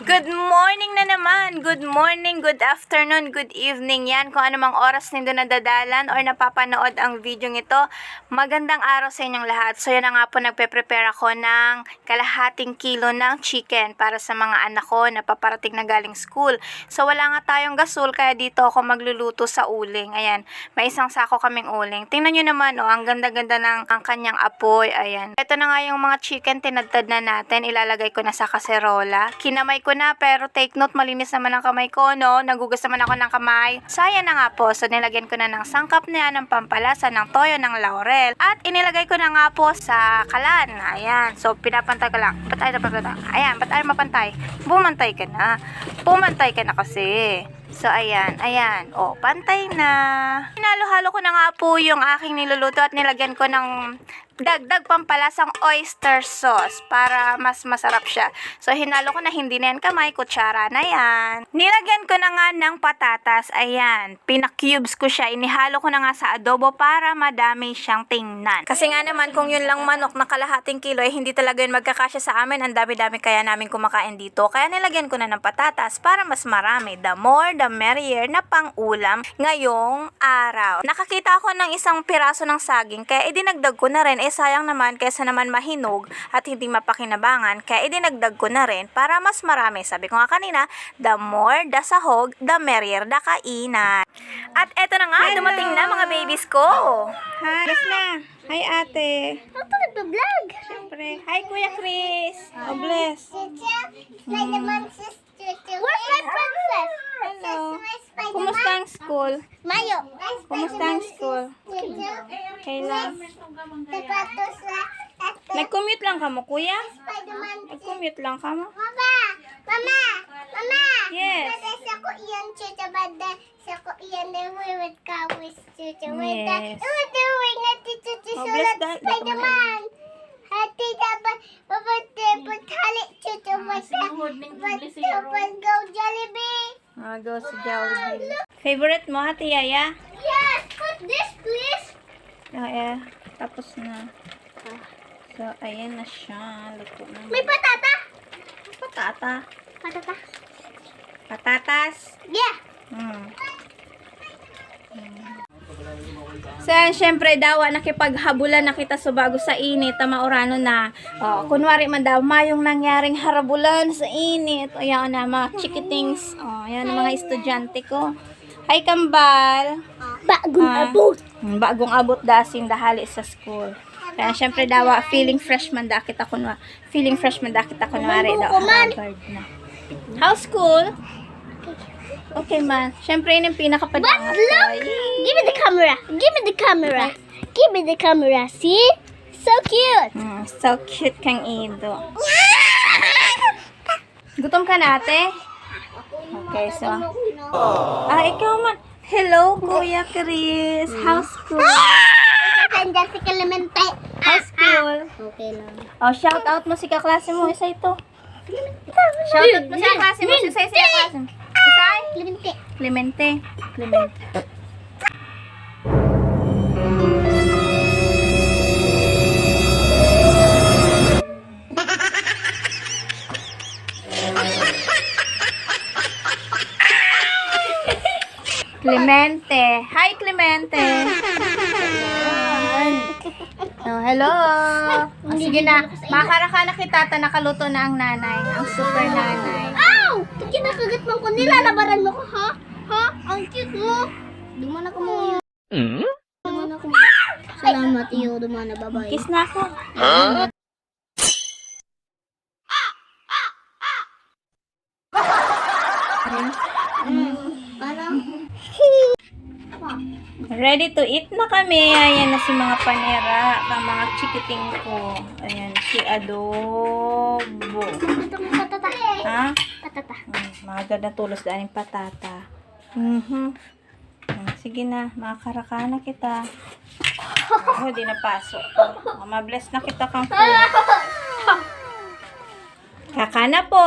Good morning na naman. Good morning, good afternoon, good evening. Yan, kung anumang oras nindo nadadalan or napapanood ang video ito, magandang araw sa inyong lahat. So, yan na nga po, nagpe-prepare ako ng kalahating kilo ng chicken para sa mga anak ko na paparating na galing school. So, wala nga tayong gasol, kaya dito ako magluluto sa uling. Ayan, may isang sako kaming uling. Tingnan nyo naman, oh, ang ganda-ganda ng ang kanyang apoy. Ayan. Ito na nga yung mga chicken, tinadtad na natin. Ilalagay ko na sa kaserola. Kinamay ko na, pero take note, malinis naman ang kamay ko, no? Nagugas naman ako ng kamay. So, ayan na nga po. So, nilagyan ko na ng sangkap na ng pampalasa, ng toyo, ng laurel. At inilagay ko na nga po sa kalan. Ayan. So, pinapantay ko lang. Ba't ay napapantay? Ayan, ba't ay mapantay? Bumantay ka na. Bumantay ka na kasi. So, ayan, ayan. O, pantay na. Hinalo-halo ko na nga po yung aking niluluto at nilagyan ko ng dagdag pampalasang oyster sauce para mas masarap siya. So, hinalo ko na hindi na yan kamay, kutsara na yan. Nilagyan ko na nga ng patatas. Ayan, pinakubes ko siya. Inihalo ko na nga sa adobo para madami siyang tingnan. Kasi nga naman, kung yun lang manok na kalahating kilo, eh, hindi talaga yun magkakasya sa amin. Ang dami-dami kaya namin kumakain dito. Kaya nilagyan ko na ng patatas para mas marami. The more, the merrier na pang-ulam ngayong araw. Nakakita ako ng isang piraso ng saging, kaya idinagdag ko na rin. Eh, sayang naman, kesa naman mahinog at hindi mapakinabangan, kaya idinagdag ko na rin para mas marami. Sabi ko nga kanina, the more, the sahog, the merrier, the kainan. At eto na nga, dumating na mga babies ko. Hi, bless na. Hi, ate. Ako nagpa-vlog. Siyempre. Hi, Kuya Chris. Oh, bless. Where's my princess? Hello. School? Mayo. Kumusta ang school? Okay lang. Nag-commute lang ka mo, kuya? Nag-commute lang ka mo? Mama! Mama! Mama! Yes. Sa ko iyan, chucha. Bada sa ko iyan. Then we would kawis, chucha. With the, Yes. with the wing at the chucha. Oh, So bless that's that. Spider-Man. Hati dapat babate pagkali chucha. Basta basta pag go Jollibee. Ah, go sa Jollibee. Favorite mo, Ate Yaya? Yes, put this please. Ah, yeah. Tapos na. So, ayan na siya. Luto na. May patata. patata. Patata. Patatas. Yeah. Hmm. So, yan, syempre daw, ah, nakipaghabulan na kita sa bago sa init, tama orano na. Oh, kunwari man daw, mayong nangyaring harabulan sa init. O, yan na, mga chikitings. Oh, yan ang mga estudyante ko. Hi, Kambal. Bagong Ah. abot. Bagong abot dasing dahali sa school. Kaya syempre dawa, feeling freshman da kita kunwa. Feeling freshman da kita kunwari daw. How's school? Okay man. Syempre yun yung But pinakapadangat look! Give me the camera. Give me the camera. Give me the camera. See? So cute. Mm, so cute kang Ido. Gutom ka na ate? Okay, so. Ah, ikaw man. Hello, Kuya Chris. How's school? Nandiyan si Clemente. How's school? Okay lang. Oh, shout out mo si kaklase mo. Isa ito. Shout out mo si kaklase mo. Isa isa kaklase mo. Clemente. Clemente. Clemente. Clemente. Hi, Clemente. Oh, hello. Oh, sige na. Makaraka na kita. Ta nakaluto na ang nanay. Ang super nanay. Kinakagat mo ko. Nilalabaran mo ko, ha? Ha? Ang cute mo. Duman ako mo yun. Duman ako mo. Salamat iyo. Duman na. Bye-bye. Kiss na ako. Parang... Ready to eat na kami. Ayan na si mga panera. Ang mga chikiting ko. Ayan, si adobo. Ito mo patata. Ha? Patata. Mm, mga ganda tulos dahil yung patata. Mm, Sige na, makakarakana kita. Oh, di na pasok. Oh, mabless na kita kang po. Kakana po.